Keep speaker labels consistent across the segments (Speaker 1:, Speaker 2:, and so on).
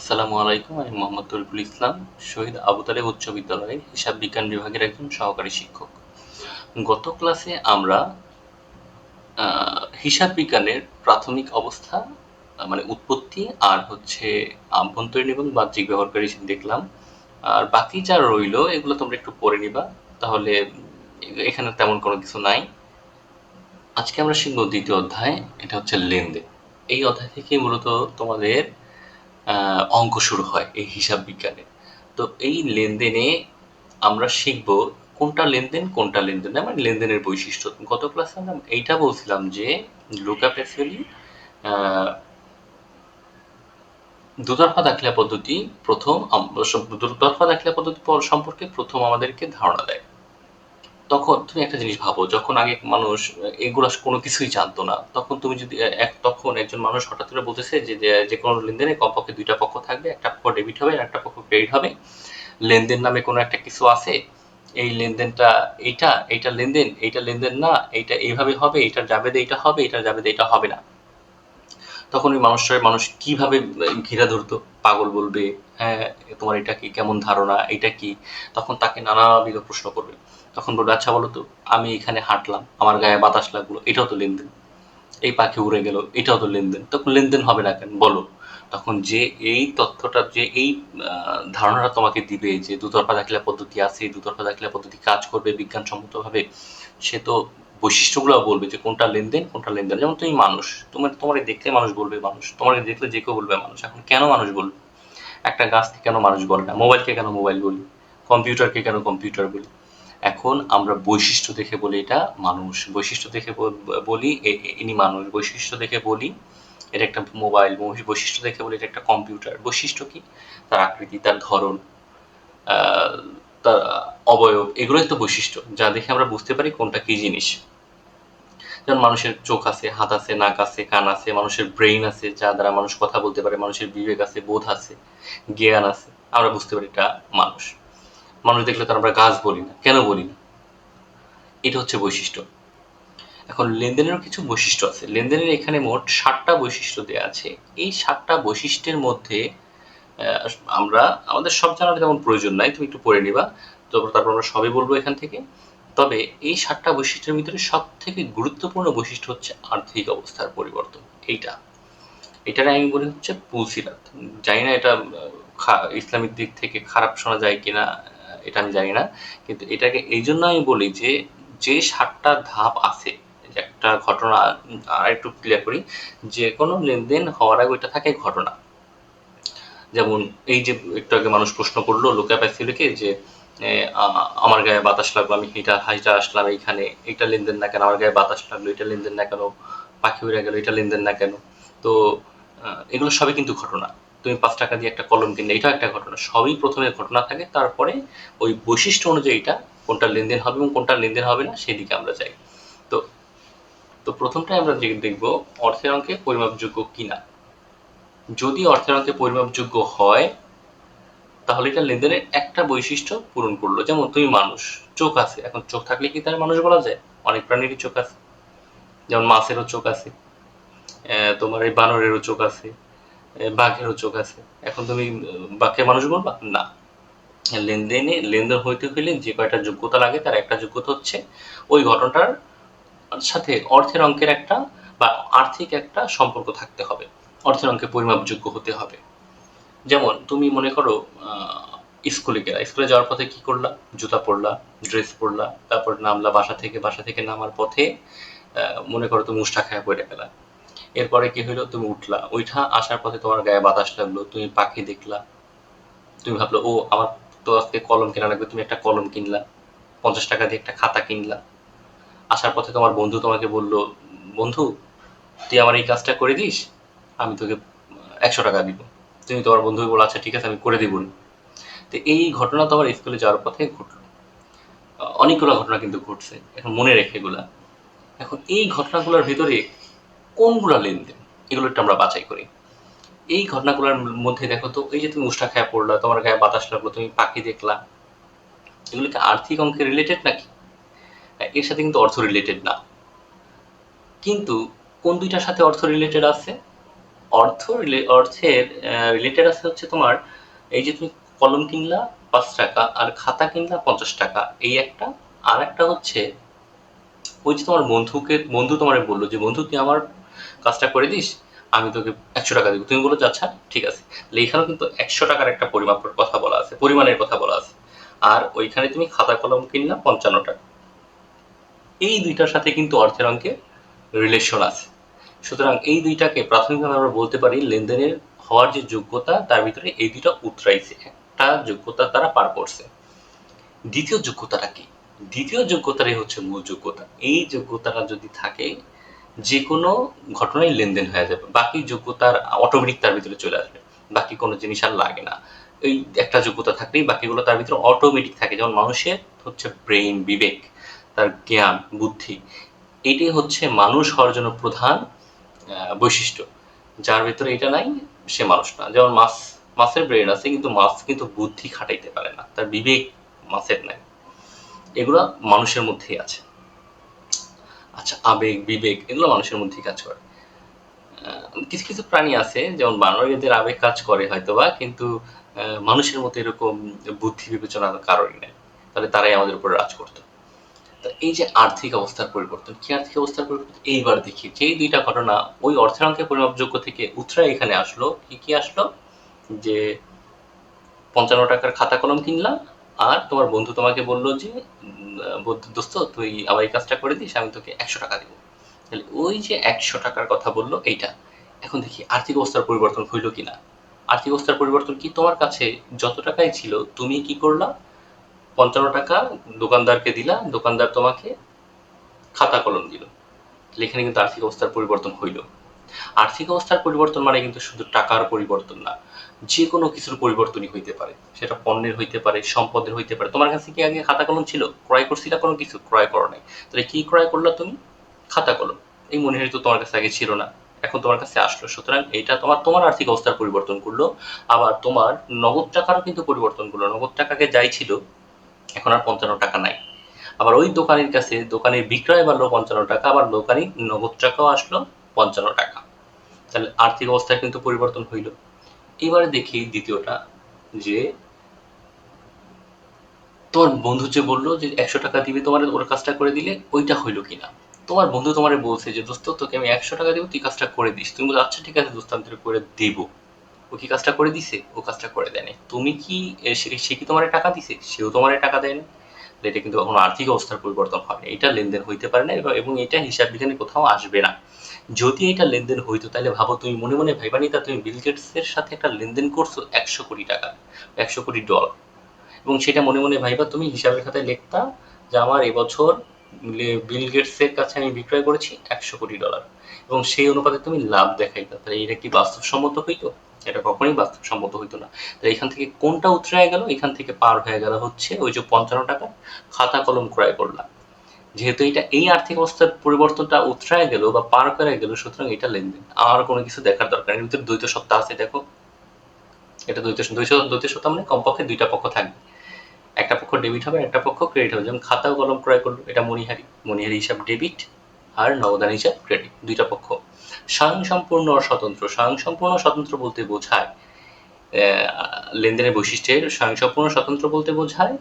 Speaker 1: আসসালামু আলাইকুম, আমি মোহাম্মদ তরিকুল ইসলাম, শহীদ আবু তালেব উচ্চ বিদ্যালয়ের হিসাব বিজ্ঞান বিভাগের একজন সহকারী শিক্ষক। গত ক্লাসে আমরা হিসাব বিজ্ঞানের প্রাথমিক অবস্থা মানে উৎপত্তি আর হচ্ছে আভ্যন্তরীণ এবং বাহ্যিক ব্যবহারকারী দেখলাম। আর বাকি যা রইল, এগুলো তোমরা একটু পড়ে নিবা, তাহলে এখানে তেমন কোনো কিছু নাই। আজকে আমরা শিখব দ্বিতীয় অধ্যায়, এটা হচ্ছে লেনদেন। এই অধ্যায় থেকে মূলত তোমাদের অঙ্ক শুরু হয় এই হিসাব বিজ্ঞানে। তো এই লেনদেনে আমরা শিখব কোনটা লেনদেন কোনটা লেনদেন। না, মানে লেনদেনের বৈশিষ্ট্য। গত ক্লাসে আমরা এইটা বলছিলাম যে লুকা প্যাসিওলি দুতরফা দাখিলা পদ্ধতি প্রথম দুতরফা দাখিলা পদ্ধতি সম্পর্কে প্রথম আমাদেরকে ধারণা দেয়। তখন তুমি একটা জিনিস ভাবো, যখন আগে মানুষ এগুলো কোনো কিছুই জানতো না, তখন তুমি যদি এক, তখন একজন মানুষ হঠাৎ করে বলতেছে যে, যে- কোনো লেনদেনে কমপক্ষে দুইটা পক্ষ থাকবে, একটা পক্ষ ডেবিট হবে আর একটা পক্ষ ক্রেডিট হবে। লেনদেন নামে কোনো একটা কিছু আছে, এই লেনদেনটা এইটা এইটা লেনদেন এইটা লেনদেন না, এইটা এইভাবে হবে এটা যাবে এইটা হবে এটা যাবে এইটা হবে না। তখন ওই মানুষটার, মানুষ কীভাবে ঘিরা ধরতো? পাগল বলবে হ্যাঁ তোমার এটা কি? কেমন ধারণা? এটা কি? তখন তাকে নানাবিধ প্রশ্ন করবে। তখন বলবে আচ্ছা বলো তো, আমি এখানে হাঁটলাম, আমার গায়ে বাতাস লাগল, এটাও তো লেনদেন। এই পাখি উড়ে গেল, এটাও তো লেনদেন। তখন লেনদেন হবে না কেন? বলো। তখন যে এই তথ্যটা, যে এই ধারণাটা তোমাকে দিবে যে দুতরফা দাখিলা পদ্ধতি আছে দুতরফা দাখিলা পদ্ধতি কাজ করবে বিজ্ঞানসম্মতভাবে, সে তো বৈশিষ্ট্যগুলো বলবে যে কোনটা লেনদেন কোনটা লেনদেন যেমন তুমি মানুষ, তোমার তোমার দেখলে মানুষ বলবে মানুষ তোমার দেখলে যে কেউ বলবে মানুষ। এখন কেন মানুষ বলবে? একটা গাছকে কেন মানুষ বলে না? মোবাইলকে কেন মোবাইল বলি? কম্পিউটারকে কেন কম্পিউটার বলি? এখন আমরা বৈশিষ্ট্য দেখে বলি এটা, মানুষ বৈশিষ্ট্য দেখে বল- ইনি মানুষ বৈশিষ্ট্য দেখে বলি, এটা একটা মোবাইল বৈশিষ্ট্য দেখে বলি, এটা একটা কম্পিউটার। বৈশিষ্ট্য কি? তার আকৃতি, তার ধরন তার অবয়ব, এগুলোই তো বৈশিষ্ট্য, যা দেখে আমরা বুঝতে পারি কোনটা কি জিনিস। যেমন মানুষের চোখ আছে, হাত আছে, নাক আছে, কান আছে, মানুষের ব্রেইন আছে, যা দ্বারা মানুষ কথা বলতে পারে, মানুষের বিবেক আছে, বোধ আছে, জ্ঞান আছে, আমরা বুঝতে পারি এটা মানুষ। মানুষ দেখলে তো আমরা গাছ বলি না। কেন বলি না? এটা হচ্ছে বৈশিষ্ট্য। এখন লেনদেনেরও কিছু বৈশিষ্ট্য আছে। লেনদেনের এখানে মোট ষাটটা বৈশিষ্ট্য দেওয়া আছে। এই ষাটটা বৈশিষ্ট্যের মধ্যে আমরা, আমাদের সব জানার তেমন প্রয়োজন নাই। তুমি একটু পড়ে নিবা। তারপর তারপর আমরা সবই বলব এখান থেকে। তবে এই ষাটটা বৈশিষ্ট্যের ভিতরে সব থেকে গুরুত্বপূর্ণ বৈশিষ্ট্য হচ্ছে আর্থিক অবস্থার পরিবর্তন। এইটা। এটার আমি বলি হচ্ছে পুলসিরাত জানি না এটা ইসলামিক দিক থেকে খারাপ শোনা যায় কিনা। এটা আমি জানি না, কিন্তু এটাকে এই জন্য আমি বলি যে যে সাতটা ধাপ আছে একটা ঘটনা আর একটু ক্লিয়ার করি, যে কোনো লেনদেন হওয়ার আগে ওইটা থাকে ঘটনা। যেমন এই যে একটু আগে মানুষ প্রশ্ন করল, লোকা প্যাসিলিকে যে আমার গায়ে বাতাস লাগল, আমি এটা হাইটা আসলাম এইখানে, এটা লেনদেন না কেন, আমার গায়ে বাতাস লাগল, এটা লেনদেন না কেন, পাখি উড়ে গেল, এটা লেনদেন না কেন। তো এগুলো সবই কিন্তু ঘটনা। তুমি পাঁচ টাকা দিয়ে একটা কলম কিনলে, এটাও একটা ঘটনা। সবই প্রথমে ঘটনা থাকে, তারপরে ওই বৈশিষ্ট্য অনুযায়ী এটা, কোনটা লেনদেন হবে এবং কোনটা লেনদেন হবে না, সেদিকে আমরা যাই। তো তো প্রথমটাই আমরা দেখব, অর্থের অঙ্কে পরিমাপযোগ্য কিনা। যদি অর্থের অঙ্কে পরিমাপযোগ্য হয়, তাহলে এটা লেনদেনের একটা বৈশিষ্ট্য পূরণ করল। যেমন তুমি মানুষ, চোখ আছে, এখন চোখ থাকলে কি তার মানুষ বলা যায়? অনেক প্রাণীরই চোখ আছে। যেমন মাছেরও চোখ আছে তোমার এই বানরেরও চোখ আছে বাঘেরও চোখ আছে। এখন তুমি বাঘকে মানুষ বলবা? না। লেনদেনে, লেনদেন হইতে হইলে যে কয়টা যোগ্যতা লাগে, তার একটা যোগ্যতা হচ্ছে ওই ঘটনাটার সাথে অর্থের অঙ্কের একটা বা আর্থিক একটা সম্পর্ক থাকতে হবে। অর্থের অঙ্কে পরিমাপযোগ্য হতে হবে। যেমন, তুমি মনে করো স্কুলে গেলা। স্কুলে যাওয়ার পথে কি করলা? জুতা পরলা, ড্রেস পরলা, তারপর নামলা বাসা থেকে বাসা থেকে নামার পথে মনে করো তুমি উষ্টা খায় পড়ে গেলা। এরপরে কি হইল? তুমি উঠলা। ওইটা আসার পথে তোমার গায়ে বাতাস লাগল, তুমি পাখি দেখলা। তুমি ভাবলো, ও, আমার তো আজকে কলম কেনা লাগবে, তুমি একটা কলম কিনলা, পঞ্চাশ টাকা দিয়ে একটা খাতা কিনলা। আসার পথে তোমার বন্ধু তোমাকে বলল, বন্ধু, তুই আমার এই কাজটা করে দিস, আমি তোকে একশো টাকা দিব। তুমি তোমার বন্ধুকে বলো আচ্ছা ঠিক আছে, আমি করে দিব তো এই ঘটনা তোমার স্কুলে যাওয়ার পথে ঘটলো। অনেকগুলো ঘটনা কিন্তু ঘটছে, এখন মনে রেখে এগুলা। এখন এই ঘটনাগুলোর ভিতরে কোনগুলা লেনদেন? এগুলো একটু আমরা বাছাই করি। এই ঘটনাগুলোর মধ্যে দেখো তো এই যে তুমি উষ্টা খায় পড়লা তোমার গায়ে বাতাস লাগল তুমি পাখি দেখলা এগুলো কি আর্থিক অঙ্কে রিলেটেড নাকি? হ্যাঁ, এর সাথে কিন্তু অর্থ রিলেটেড না। কিন্তু কোন দুইটার সাথে অর্থ রিলেটেড আছে? অর্থ অর্থের রিলেটেড আছে হচ্ছে তোমার এই যে তুমি কলম কিনলা পাঁচ টাকা আর খাতা কিনলা পঞ্চাশ টাকা। এই একটা আর একটা হচ্ছে ওই যে তোমার বন্ধুকে বন্ধু তোমার বলল যে বন্ধু তুই আমার কাজটা করে দিস, আমি তোকে একশো টাকা দিব। তুমি বলো, যে আচ্ছা ঠিক আছে। এখানেও কিন্তু একশো টাকার একটা পরিমাপের কথা বলা আছে, পরিমাণের কথা বলা আছে। আর ওইখানে তুমি খাতা কলম কিনলা পঞ্চান্ন টাকা। এই দুইটার সাথে কিন্তু অর্থের অঙ্কে রিলেশন আছে। সুতরাং এই দুইটাকে প্রাথমিকভাবে আমরা বলতে পারি, লেনদেনের হওয়ার যে যোগ্যতা, তার ভিতরে এই দুইটা উতরাইছে। একটা যোগ্যতা তারা পার করছে। দ্বিতীয় যোগ্যতাটা কি? দ্বিতীয় যোগ্যতাটাই হচ্ছে মূল যোগ্যতা। এই যোগ্যতাটা যদি থাকে যে কোনো ঘটনায় লেনদেন হয়ে যাবে। বাকি যোগ্যতার অটোমেটিক তার ভিতরে চলে আসবে। বাকি কোনো জিনিস আর লাগে না। এই একটা যোগ্যতা থাকলেই বাকিগুলো তার ভিতরে অটোমেটিক থাকে। যেমন মানুষের হচ্ছে ব্রেইন বিবেক, তার জ্ঞান, বুদ্ধি। এটাই হচ্ছে মানুষ হওয়ার জন্য প্রধান বৈশিষ্ট্য। যার ভিতরে এটা নাই, সে মানুষ না। যেমন মাছ মাছের ব্রেন আছে, কিন্তু মাছ কিন্তু বুদ্ধি খাটাইতে পারে না। তার বিবেক মাছের নাই। এগুলো মানুষের মধ্যেই আছে। আচ্ছা আবেগ, বিবেক এগুলো মানুষের মধ্যেই কাজ করে। কিছু কিছু প্রাণী আছে, যেমন বানরেদের আবেগ কাজ করে হয়তোবা, কিন্তু মানুষের মতো এরকম বুদ্ধি বিবেচনার কারণই নেই। তাহলে তারাই আমাদের উপর রাজ করতো। এই যে আর্থিক অবস্থার পরিবর্তন, কি আর্থিক অবস্থার পরিবর্তন? এইবার দেখি, যেই দুইটা ঘটনা, ওই অর্থের অঙ্কের পরিমাপযোগ্য থেকে উত্তরা এখানে আসলো, কি কি আসলো? যে পঞ্চান্ন টাকার খাতা কলম কিনলাম আর তোমার বন্ধু তোমাকে বলল যে দোস্ত, তুই আবার এই কাজটা করে দিস, আমি তোকে একশো টাকা দিব। তাহলে ওই যে একশো টাকার কথা বলল, এইটা। এখন দেখি আর্থিক অবস্থার পরিবর্তন হইল কিনা। আর্থিক অবস্থার পরিবর্তন কি তোমার কাছে যত টাকাই ছিল, তুমি কি করলা? পঞ্চান্ন টাকা দোকানদারকে দিলা, দোকানদার তোমাকে খাতা কলম দিল। এখানে কিন্তু আর্থিক অবস্থার পরিবর্তন হইল। আর্থিক অবস্থার পরিবর্তন মানে কিন্তু শুধু টাকার পরিবর্তন না যে কোনো কিছুর পরিবর্তনই হইতে পারে। সেটা পণ্যের হইতে পারে, সম্পদের হইতে পারে। তোমার কাছে কি আগে খাতা কলম ছিল? ক্রয় করছিলা কোনো কিছু? ক্রয় করো নাই। তাহলে কি ক্রয় করলা তুমি? খাতা কলম। এই মনে হয় তো তোমার কাছে আগে ছিল না, এখন তোমার কাছে আসলো। সুতরাং এটা তোমার তোমার আর্থিক অবস্থার পরিবর্তন করল। আবার তোমার নগদ টাকারও কিন্তু পরিবর্তন করল। নগদ টাকাকে যাই ছিল, এখন আর পঞ্চান্ন টাকা নাই। আবার ওই দোকানের কাছে, দোকানের বিক্রয় বাড়লো পঞ্চান্ন টাকা, আবার দোকানি নগদ টাকাও আসলো। পঞ্চান্ন টাকা। তাহলে আর্থিক অবস্থায় কিন্তু পরিবর্তন হইল। এবারে দেখি দ্বিতীয়টা, যে তোমার বন্ধু যে বলল যে একশো টাকা দিবে তোমার, ওর কাজটা করে দিলে ওইটা হইল কিনা? তোমার বন্ধু তোমার বলছে যে, দোস্ত, তোকে আমি একশো টাকা দিব, তুই কাজটা করে দিস। তুমি আচ্ছা ঠিক আছে, দোস্ত, আমি করে দিব। ও কি কাজটা করে দিছে? ও কাজটা করে দেয়নি। তুমি কি সে কি তোমার টাকা দিছে? সেও তোমার টাকা দেয়নি। এটা কিন্তু কখনো আর্থিক অবস্থার পরিবর্তন হয় এটা লেনদেন হইতে পারে না এবং এটা হিসাব বিজ্ঞানে কোথাও আসবে না। যদি এটা লেনদেন হইতো, তাহলে ভাবো তুমি মনে মনে ভাইবা নিতা, তুমি বিল গেটসের সাথে একটা লেনদেন করছ একশো কোটি টাকা, একশো কোটি ডলার এবং সেটা মনে মনে ভাইবা, তুমি হিসাবের খাতায় লিখতা যে আমার এবছর বিল গেটসের কাছে আমি বিক্রয় করেছি একশো কোটি ডলার এবং সেই অনুপাতে তুমি লাভ দেখাইতা। তাহলে এটা কি বাস্তবসম্মত হইতো? এটা কখনোই বাস্তবসম্মত হইতো না। তাহলে এখান থেকে কোনটা উতরে গেল? এখান থেকে পার হয়ে গেল হচ্ছে ওই যে পঞ্চান্ন টাকা। খাতা কলম ক্রয় করলাম। যেহেতু এটা এই আর্থিক অবস্থার পরিবর্তনটা উতরায় গেল বা পার করে গেল, সুতরাং এটা লেনদেন। আর কোনো কিছু দেখার দরকার এর ভিতরে দ্বৈত সত্তা আছে, দেখো। এটা দ্বৈত দ্বৈত দ্বৈত সত্তা মানে কমপক্ষে দুইটা পক্ষ থাকবে। একটা পক্ষ ডেবিট হবে, একটা পক্ষ ক্রেডিট হবে। যেমন খাতা কলম ক্রয় করল, এটা মনিহারি মনিহারি হিসাব ডেবিট আর নগদান হিসাব ক্রেডিট দুইটা পক্ষ। স্বয়ংসম্পূর্ণ স্বতন্ত্র। স্বয়ংসম্পূর্ণ স্বতন্ত্র বলতে বোঝায় লেনদেনের বৈশিষ্ট্যের। স্বয়ংসম্পূর্ণ স্বতন্ত্র বলতে বোঝায়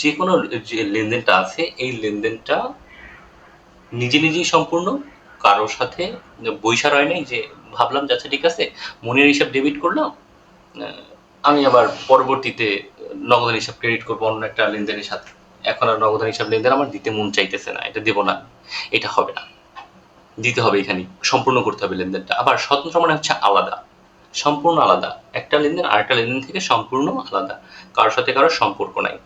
Speaker 1: যে কোনো যে লেনদেনটা আছে, এই লেনদেনটা নিজে নিজেই সম্পূর্ণ, কারোর সাথে বৈশা রয় নাই যে ভাবলাম যাচ্ছে ঠিক আছে, মনের হিসাব ডেবিট করলাম আমি আবার পরবর্তীতে নগদান হিসাব ক্রেডিট করব অন্য একটা লেনদেনের সাথে। এখন আর নগদের হিসাব লেনদেন আমার দিতে মন চাইতেছে না, এটা দেবো না, এটা হবে না। দিতে হবে এখানে সম্পূর্ণ করতে হবে লেনদেনটা। আবার স্বতন্ত্র মানে হচ্ছে আলাদা, সম্পূর্ণ আলাদা। একটা লেনদেন আরেকটা লেনদেন থেকে সম্পূর্ণ আলাদা, কারোর সাথে কারোর সম্পর্ক নাই।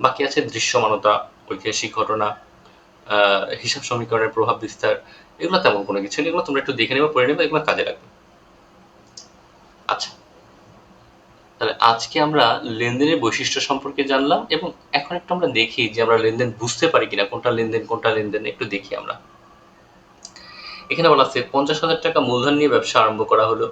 Speaker 1: বাকি আছে দৃশ্যমানতা, ঐতিহাসিক ঘটনা হিসাব সমীকরণের প্রভাব, বিস্তার, এগুলো তেমন কোনো কিছু নেই। এগুলো তোমরা একটু দেখে নেবে, পড়ে নেবে, এগুলো কাজে লাগবে। আচ্ছা। তাহলে আজকে আমরা লেনদেনের বৈশিষ্ট্য সম্পর্কে জানলাম এবং এখন একটু আমরা দেখি যে আমরা লেনদেন বুঝতে পারি কিনা, কোনটা লেনদেন কোনটা লেনদেন, একটু দেখি আমরা। এখানে বলা আছে, পঞ্চাশ হাজার টাকা মূলধন নিয়ে ব্যবসা আরম্ভ করা হলো।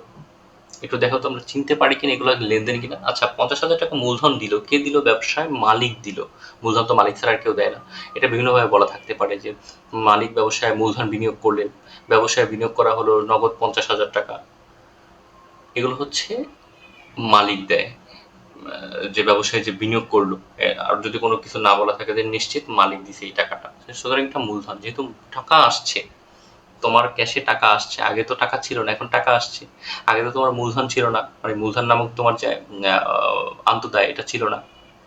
Speaker 1: একটু দেখো তো, আমরা চিনতে পারি কিনা এগুলো লেনদেন কিনা। আচ্ছা পঞ্চাশ হাজার টাকা মূলধন দিল। কে দিল? ব্যবসায় মালিক দিল। মূলধন তো মালিক ছাড়া কেউ দেয় না। এটা বিভিন্নভাবে বলা থাকতে পারে যে মালিক ব্যবসায় মূলধন বিনিয়োগ করলেন। ব্যবসায় বিনিয়োগ করা হলো নগদ পঞ্চাশ হাজার টাকা। এগুলো হচ্ছে মালিক দেয় যে ব্যবসায় যে বিনিয়োগ করল। আর যদি কোনো কিছু না বলা থাকে যে নিশ্চিত মালিক দিছে এই টাকাটা। সুতরাং একটা মূলধন। যেহেতু টাকা আসছে তোমার ক্যাশে টাকা আসছে। আগে তো টাকা ছিল না, এখন টাকা আসছে। আগে তো তোমার মূলধন ছিল না। মানে মূলধন নামক তোমার যে আন্তদায় এটা ছিল না।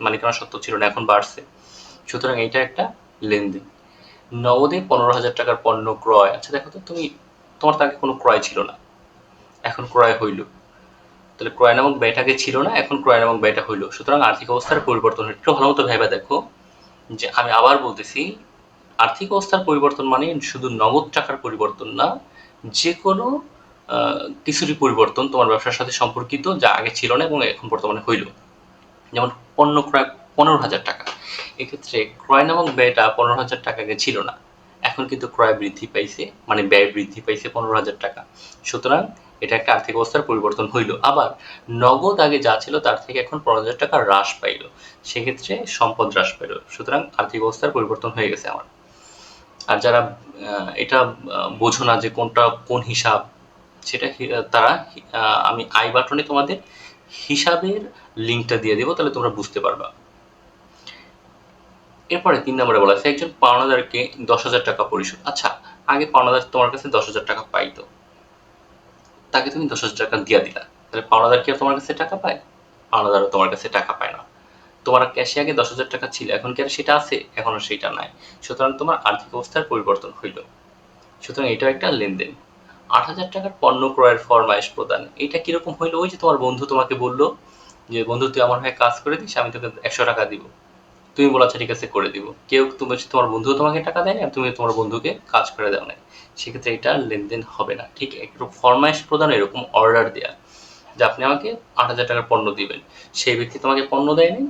Speaker 1: মালিকানা সত্ত্ব ছিল না, এখন বাড়ছে। সুতরাং এটা একটা লেনদেন। নগদে পনেরো হাজার টাকার পণ্য ক্রয়। আচ্ছা দেখো তো, তুমি, তোমার তাকে কোনো ক্রয় ছিল না। এখন ক্রয় হইল। তাহলে ক্রয় নামক ব্যয়টাকে ছিল না, এখন ক্রয় নামক ব্যয়টা হইল। সুতরাং আর্থিক অবস্থার পরিবর্তন একটু ভালো মতো ভেবে দেখো। যে আমি আবার বলতেছি আর্থিক অবস্থার পরিবর্তন মানে শুধু নগদ টাকার পরিবর্তন না যে কোনো কিছুরই পরিবর্তন তোমার ব্যবসার সাথে সম্পর্কিত যা আগে ছিল না এবং এখন বর্তমানে হইল। যেমন পণ্য ক্রয় পনেরো হাজার টাকা। এক্ষেত্রে ক্রয় নামক ব্যয়টা পনেরো হাজার টাকা আগে ছিল না। এখন কিন্তু ক্রয় বৃদ্ধি পাইছে মানে ব্যয় বৃদ্ধি পাইছে পনেরো হাজার টাকা। সুতরাং এটা একটা আর্থিক অবস্থার পরিবর্তন হইল। আবার নগদ আগে যা ছিল তার থেকে এখন পনেরো হাজার টাকা হ্রাস পাইল। সেক্ষেত্রে সম্পদ হ্রাস পাইল। সুতরাং আর্থিক অবস্থার পরিবর্তন হয়ে গেছে আমার। আর যারা এটা বোঝো না যে কোনটা কোন হিসাব, সেটা তারা আমি আই বাটনে তোমাদের হিসাবের লিঙ্কটা দিয়ে দেবো, তাহলে তোমরা বুঝতে পারবা। এরপরে তিন নম্বরে বলা আছে, একজন পাওনাদারকে দশ হাজার টাকা পরিশোধ। আচ্ছা আগে পাওনাদার তোমার কাছে দশ হাজার টাকা পাইতো তাকে তুমি দশ হাজার টাকা দিয়ে দিলা। তাহলে পাওনাদার কি আর তোমার কাছে টাকা পায়? পাওনাদারও তোমার কাছে টাকা পায় না। তোমার ক্যাশে আগে দশ হাজার টাকা ছিল, এখন কি আর সেটা আছে? এখন আর সেটা নাই। সুতরাং তোমার আর্থিক অবস্থার পরিবর্তন হইল। সুতরাং এটাও একটা লেনদেন। আট হাজার টাকার পণ্য ক্রয়ের ফরমাইশ প্রদান, এটা কীরকম হইল? ওই যে তোমার বন্ধু তোমাকে বলল যে, বন্ধু, তুই আমার হয়ে কাজ করে দিস, আমি তোকে একশো টাকা দিব। তুমি বলা ঠিক আছে, করে দিব। কেউ তুমি তোমার বন্ধু তোমাকে টাকা দেয় না তুমি তোমার বন্ধুকে কাজ করে দাও না সেক্ষেত্রে এটা লেনদেন হবে না। ঠিক একটু ফরমাইশ প্রদান এরকম অর্ডার দেওয়া যে আপনি আমাকে আট হাজার টাকার পণ্য দিবেন। সেই ব্যক্তি তোমাকে পণ্য দেয়নি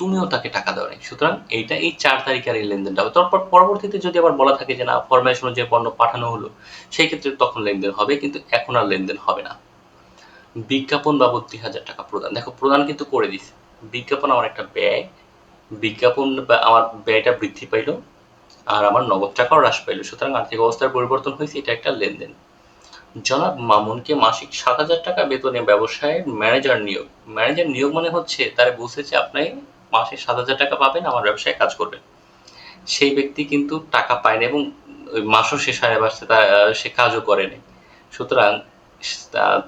Speaker 1: তুমিও তাকে টাকা দেওয়া নেই সুতরাং এইটা এই চার তারিখের এই লেনদেনটা। হবে তারপর পরবর্তীতে যদি আবার বলা থাকে যে না ফরমাইশ অনুযায়ী পণ্য পাঠানো হলো, সেই ক্ষেত্রে তখন লেনদেন হবে, কিন্তু এখন আর লেনদেন হবে না। বিজ্ঞাপন বাবদ দুই হাজার টাকা প্রদান। দেখো, প্রদান কিন্তু করে দিছে। বিজ্ঞাপন আমার একটা ব্যয়। বিজ্ঞাপন আমার ব্যয়টা বৃদ্ধি পাইল আর আমার নগদ টাকাও হ্রাস পাইল। সুতরাং আর্থিক অবস্থার পরিবর্তন হয়েছে, এটা একটা লেনদেন। জনাব মামুনকে মাসিক সাত হাজার টাকা বেতনে ব্যবসায়ের ম্যানেজার নিয়োগ। ম্যানেজার নিয়োগ মানে হচ্ছে তারা বুঝেছে আপনি মাসে সাত হাজার টাকা পাবেন, আমার ব্যবসায় কাজ করবেন সেই ব্যক্তি কিন্তু টাকা পায় না এবং ওই মাসও শেষ হয়ে আসছে সে কাজও করেনি সুতরাং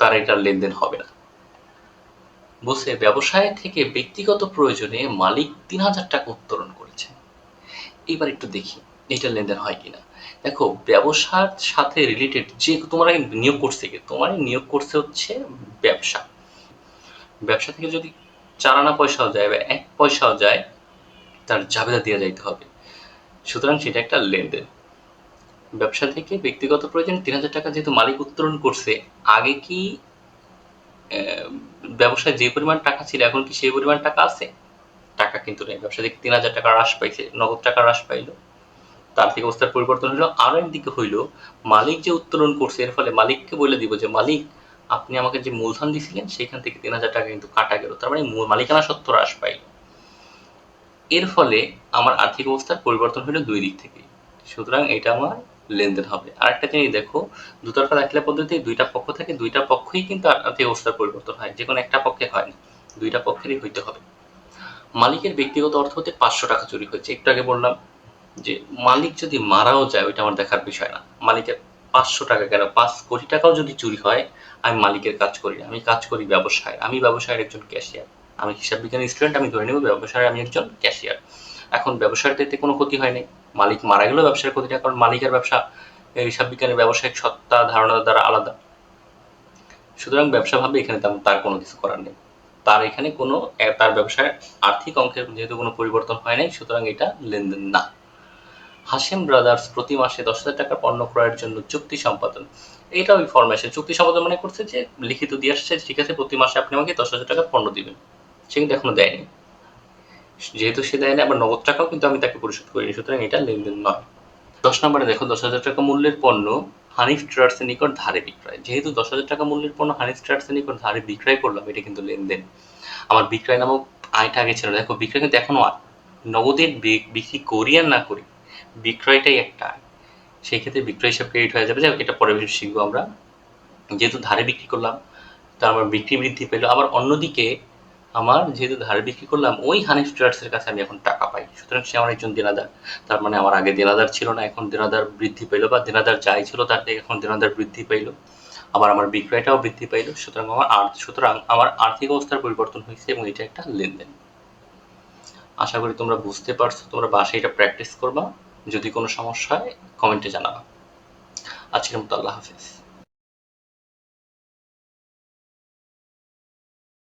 Speaker 1: তার এটার লেনদেন হবে না। বসে ব্যবসায় থেকে ব্যক্তিগত প্রয়োজনে মালিক তিন হাজার টাকা উত্তোলন করেছে। এবার একটু দেখি, এটা লেনদেন হয় কিনা? দেখো, ব্যবসার সাথে রিলেটেড যে, তোমার নিয়োগ করছে কি? তোমার নিয়োগ করছে হচ্ছে ব্যবসা। ব্যবসা থেকে যদি চার আনা পয়সাও যায় বা এক পয়সাও যায়, তার জাবেদা দিয়ে যাইতে হবে। সুতরাং সেটা একটা লেনদেন। ব্যবসা থেকে ব্যক্তিগত প্রয়োজন তিন হাজার টাকা যেহেতু মালিক উত্তোলন করছে, আগে কি ব্যবসায় যে পরিমাণ টাকা ছিল, এখন কি সেই পরিমাণ টাকা আছে? টাকা কিন্তু নেই। ব্যবসা থেকে তিন হাজার টাকা হ্রাস পাইছে, নগদ টাকা হ্রাস পাইল। তার থেকে অবস্থার পরিবর্তন হলো আরও একদিকে হইল, মালিক যে উত্তোলন করছে, এর ফলে মালিককে বলে দিব যে, মালিক আপনি আমাকে যে মূলধন দিয়েছিলেন সেখান থেকে তিন হাজার টাকা কিন্তু কাটা গেল। তার মানে মালিকানা সত্য হ্রাস পাইল। এর ফলে আমার আর্থিক অবস্থার পরিবর্তন হলো দুই দিক থেকে। সুতরাং এটা আমার লেনদেন হবে। আরেকটা জিনিস দেখো, দুতরফা দাখিলা পদ্ধতি দুইটা পক্ষ থাকে, দুইটা পক্ষই কিন্তু আর্থিক অবস্থার পরিবর্তন হয়। যে কোনো একটা পক্ষে হয় না, দুইটা পক্ষেরই হইতে হবে। মালিকের ব্যক্তিগত অর্থ হতে পাঁচশো টাকা চুরি হয়েছে। একটু আগে বললাম যে, মালিক যদি মারাও যায়, ওইটা আমার দেখার বিষয় না। মালিকের পাঁচশো টাকা কেন পাঁচ কোটি টাকাও যদি চুরি হয় আমি মালিকের কাজ করি আমি কাজ করি ব্যবসায়। আমি ব্যবসায়ের একজন ক্যাশিয়ার আমি হিসাব বিজ্ঞানের স্টুডেন্ট আমি ধরে নেব ব্যবসায় আমি একজন ক্যাশিয়ার এখন ব্যবসার ক্ষেত্রে কোনো ক্ষতি হয়নি মালিক মারা গেলেও ব্যবসার ক্ষতিটা কারণ মালিকের ব্যবসা হিসাব বিজ্ঞানের ব্যবসায়িক সত্তা, ধারণা দ্বারা আলাদা। সুতরাং ব্যবসা ভাবে এখানে তার কোনো কিছু করার নেই। তার এখানে কোনো তার ব্যবসায় আর্থিক অঙ্কের যেহেতু কোনো পরিবর্তন হয় নাই, সুতরাং এটা লেনদেন না। হাসিম ব্রাদার্স প্রতি মাসে দশ হাজার টাকার পণ্য ক্রয়ের জন্য চুক্তি সম্পাদন। এটা ওই ফরমেশন চুক্তি সম্পাদন মানে করছে যে লিখিত দিয়ে আসছে, ঠিক আছে, প্রতি মাসে আপনি আমাকে দশ হাজার টাকার পণ্য দিবেন। সে কিন্তু এখনও দেয়নি। যেহেতু সে দেয়নি, আবার নগদ টাকাও কিন্তু আমি তাকে পরিশোধ করিনি, সুতরাং এটা লেনদেন নয়। দশ নম্বরে দেখো, দশ হাজার টাকা মূল্যের পণ্য হানিফ ট্রেডার্সের নিকট ধারে বিক্রয়। যেহেতু দশ হাজার টাকা মূল্যের পণ্য হানিফ ট্রেডার্সের নিকট ধারে বিক্রয় করলাম, এটা কিন্তু লেনদেন। আমার বিক্রয় নামক আয়টা আগে ছিল। দেখো, বিক্রয় কিন্তু এখনও নগদের বিক্রি করি আর না করি, বিক্রয়টাই একটা সেই ক্ষেত্রে বিক্রয় হিসাব ক্রেডিট হয়ে যাবে। হোক, এটা পরে বেশি শিখব আমরা। যেহেতু ধারে বিক্রি করলাম তো আমার বিক্রি বৃদ্ধি পেল। আবার অন্যদিকে আমার যেহেতু ধারে বিক্রি করলাম ওই হানিফ ট্রেডার্সের কাছে আমি এখন টাকা পাই। সুতরাং সে আমার একজন দেনাদার। তার মানে আমার আগে দেনাদার ছিল না এখন দেনাদার বৃদ্ধি পেল বা দেনাদার যাই ছিল তার থেকে এখন দেনাদার বৃদ্ধি পাইলো আবার আমার বিক্রয়টাও বৃদ্ধি পাইলো সুতরাং আমার সুতরাং আমার আর্থিক অবস্থার পরিবর্তন হয়েছে এবং এটা একটা লেনদেন। আশা করি তোমরা বুঝতে পারছ তোমরা বাসায় এটা প্র্যাকটিস করবা। যদি কোনো সমস্যা হয় কমেন্টে জানাবা। আজকের মতো আল্লাহ হাফিজ।